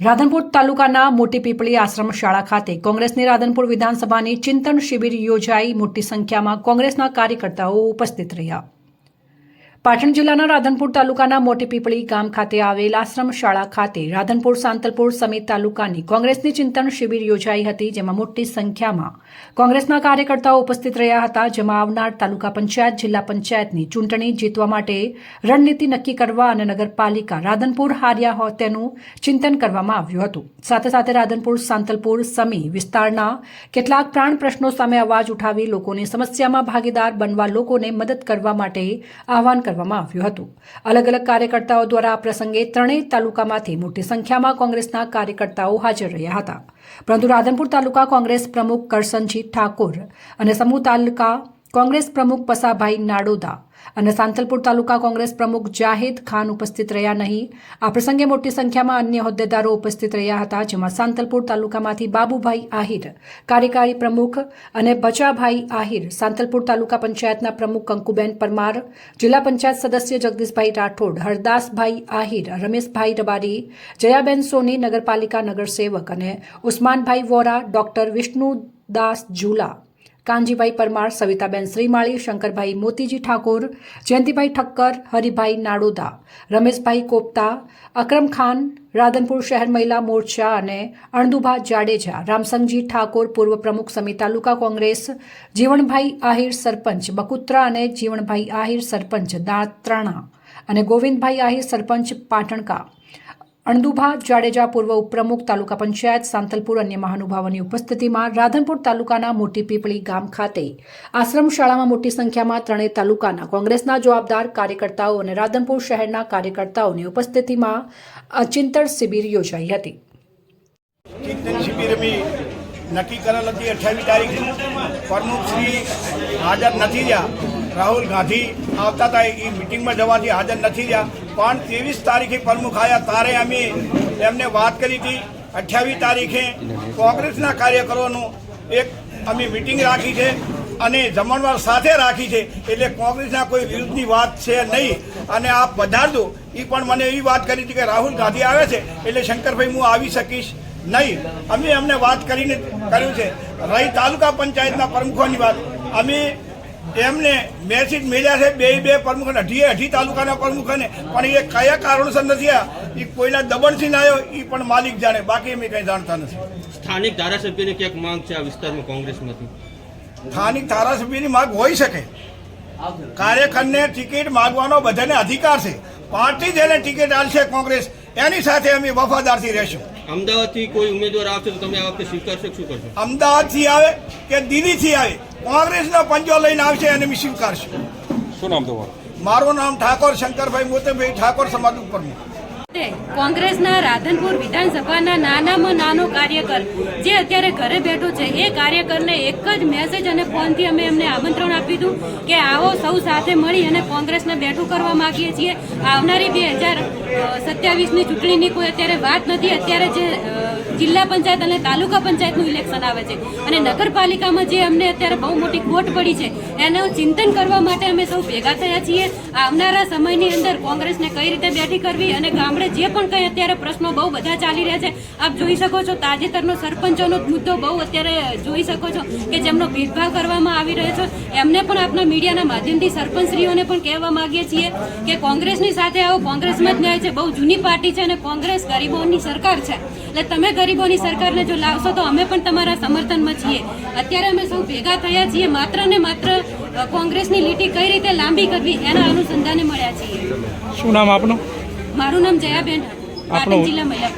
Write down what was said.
રાધનપુર તાલુકાના મોટી પીપળી આશ્રમ શાળા ખાતે કોંગ્રેસની રાધનપુર વિધાનસભાની ચિંતન શિબિર યોજાઈ મોટી સંખ્યામાં કોંગ્રેસના કાર્યકર્તાઓ ઉપસ્થિત રહ્યા. પાટણ જિલ્લાના રાધનપુર તાલુકાના મોટી પીપળી ગામ ખાતે આવેલ આશ્રમ શાળા ખાતે રાધનપુર સાંતલપુર સમિત તાલુકાની કોંગ્રેસની ચિંતન શિબિર યોજાઈ હતી, જેમાં મોટી સંખ્યામાં કોંગ્રેસના કાર્યકર્તાઓ ઉપસ્થિત રહ્યા હતા. જેમાં આવનાર તાલુકા પંચાયત, જિલ્લા પંચાયતની ચૂંટણી જીતવા માટે રણનીતિ નક્કી કરવા અને નગરપાલિકા રાધનપુર હાર્યા હો તેનું ચિંતન કરવામાં આવ્યું હતું. સાથે સાથે રાધનપુર સાંતલપુર સમી વિસ્તારના કેટલાક પ્રાણ પ્રશ્નો સામે અવાજ ઉઠાવી લોકોની સમસ્યામાં ભાગીદાર બનવા લોકોને મદદ કરવા માટે આહવાન કરવામાં આવ્યું હતું. અલગ અલગ કાર્યકર્તાઓ દ્વારા આ પ્રસંગે ત્રણેય તાલુકામાંથી મોટી સંખ્યામાં કોંગ્રેસના કાર્યકર્તાઓ હાજર રહ્યા હતા. પરંતુ રાધનપુર તાલુકા કોંગ્રેસ પ્રમુખ કરસનજી ઠાકોર અને સમૂહ તાલુકા કોંગ્રેસ પ્રમુખ પસાભાઈ નાડોદા અને સાંતલપુર તાલુકા કોંગ્રેસ પ્રમુખ જાહિદ ખાન ઉપસ્થિત રહ્યા નહીં. આ પ્રસંગે મોટી સંખ્યામાં અન્ય હોદ્દેદારો ઉપસ્થિત રહ્યા હતા, જેમાં સાંતલપુર તાલુકામાંથી બાબુભાઈ આહિર, કાર્યકારી પ્રમુખ અને બચાભાઈ આહિર સાંતલપુર તાલુકા પંચાયતના પ્રમુખ કંકુબેન પરમાર, જિલ્લા પંચાયત સદસ્ય જગદીશભાઈ રાઠોડ, હરદાસભાઈ આહિર, રમેશભાઈ રબારી, જયાબેન સોની, નગરપાલિકા નગરસેવક અને ઉસ્માનભાઈ વોરા, ડોક્ટર વિષ્ણુદાસ ઝુલા કાનજીભાઈ પરમાર, સવિતાબેન શ્રીમાળી, શંકરભાઈ મોતીજી ઠાકોર, જયંતિભાઈ ઠક્કર, હરિભાઈ નાડોદા, રમેશભાઈ કોપતા, અક્રમ ખાન, રાધનપુર શહેર મહિલા મોરચા અને અણદુભા જાડેજા, રામસંગજી ઠાકોર પૂર્વ પ્રમુખ સમિત તાલુકા કોંગ્રેસ, જીવણભાઈ આહિર સરપંચ બકુત્રા અને જીવણભાઈ આહિર સરપંચ દાત્રાણા અને ગોવિંદભાઈ આહિર સરપંચ પાટણકા. અણદુભા જાડેજા પૂર્વ ઉપપ્રમુખ તાલુકા પંચાયત સાંતલપુર અન્ય મહાનુભાવોની ઉપસ્થિતિમાં રાધનપુર તાલુકાના મોટી પીપળી ગામ ખાતે આશ્રમ શાળામાં મોટી સંખ્યામાં ત્રણેય તાલુકાના કોંગ્રેસના જવાબદાર કાર્યકર્તાઓ અને રાધનપુર શહેરના કાર્યકર્તાઓની ઉપસ્થિતિમાં અચિંતન શિબિર યોજાઈ હતી. નક્કી કરેલ હતી, અઠ્યાવીસ તારીખ પ્રમુખ શ્રી હાજર નથી રહ્યા. રાહુલ ગાંધી આવતા હતા. એ મિટિંગમાં જવાથી હાજર નથી રહ્યા. પણ ત્રેવીસ તારીખે પ્રમુખ આવ્યા તારે અમે એમને વાત કરી હતી. અઠ્યાવીસ તારીખે કોંગ્રેસના કાર્યકરોનું એક અમે મિટિંગ રાખી છે અને જમણવાર સાથે રાખી છે. એટલે કોંગ્રેસના કોઈ વિરુદ્ધની વાત છે નહીં. અને આપ વધારજો. એ પણ મને એવી વાત કરી હતી કે રાહુલ ગાંધી આવે છે એટલે શંકરભાઈ હું આવી શકીશ નહીં. અમે અમને વાત કરીને કર્યું છે. રહી તાલુકા પંચાયતના પ્રમુખોની વાત. અમે એમને મેસેજ મેળ્યા છે બે બે પ્રમુખ અઢી અઢી તાલુકાના પ્રમુખોને પણ એ કયા કારણોસર નથી આ? એ કોઈના દબણથી ના આવ્યો એ પણ માલિક જાણે બાકી અમે કંઈ જાણતા નથી. સ્થાનિક ધારાસભ્યની ક્યાંક માંગ છે આ વિસ્તારમાં કોંગ્રેસમાંથી? સ્થાનિક ધારાસભ્યની માંગ હોઈ શકે. કાર્યકરને ટિકિટ માંગવાનો બધાને અધિકાર છે. પાર્ટી જેને ટિકિટ આલશે કોંગ્રેસ એની સાથે અમે વફાદારથી રહેશું. અમદાવાદથી કોઈ ઉમેદવાર આવશે તો તમે આ વખતે સ્વીકારશો કે શું કરશો? અમદાવાદથી આવે કે દિલ્હીથી આવે? કોંગ્રેસનો પંજો લઈને આવશે અને અમે સ્વીકારશું. શું નામ તમારું? મારું નામ ઠાકોર શંકરભાઈ મોતેભાઈ ઠાકોર સમાજ પ્રમુખ તે કોંગ્રેસના રાધનપુર વિધાનસભાના નાનામાં નાનો કાર્યકર જે અત્યારે ઘરે બેઠો છે, એ કાર્યકરને એક જ મેસેજ અને ફોનથી અમે એમને આમંત્રણ આપ્યું હતું કે આવો સૌ સાથે મળી અને કોંગ્રેસને બેઠું કરવા માગીએ છીએ. આવનારી બે હજાર સત્યાવીસની ચૂંટણીની કોઈ અત્યારે વાત નથી. અત્યારે જે જિલ્લા પંચાયત અને તાલુકા પંચાયતનું ઇલેક્શન આવે છે અને નગરપાલિકામાં જે અમને અત્યારે બહુ મોટી ખોટ પડી છે, એનું ચિંતન કરવા માટે અમે સૌ ભેગા થયા છીએ. આવનારા સમયની અંદર કોંગ્રેસને કઈ રીતે બેઠી કરવી અને ગામડે જે પણ કંઈ અત્યારે પ્રશ્નો બહુ બધા ચાલી રહ્યા છે, આપ જોઈ શકો છો તાજેતરનો સરપંચોનો મુદ્દો બહુ અત્યારે જોઈ શકો છો કે જેમનો ભેદભાવ કરવામાં આવી રહ્યો છે. એમને પણ આપણા મીડિયાના માધ્યમથી સરપંચશ્રીઓને પણ કહેવા માંગીએ છીએ કે કોંગ્રેસની સાથે આવો, કોંગ્રેસમાં જ ન્યાય છે. બહુ જૂની પાર્ટી છે અને કોંગ્રેસ ગરીબોની સરકાર છે. એટલે તમે ગરીબોની સરકારને જો લાવશો તો અમે પણ તમારા સમર્થનમાં છીએ. અત્યારે અમે સૌ ભેગા થયા છીએ, માત્ર ને માત્ર કોંગ્રેસની લીટી કઈ રીતે લાંબી કરવી એના અનુસંધાને મળ્યા છીએ. શું નામ આપનું? મારું નામ જયાબેન પાટણ જિલ્લા મહિલા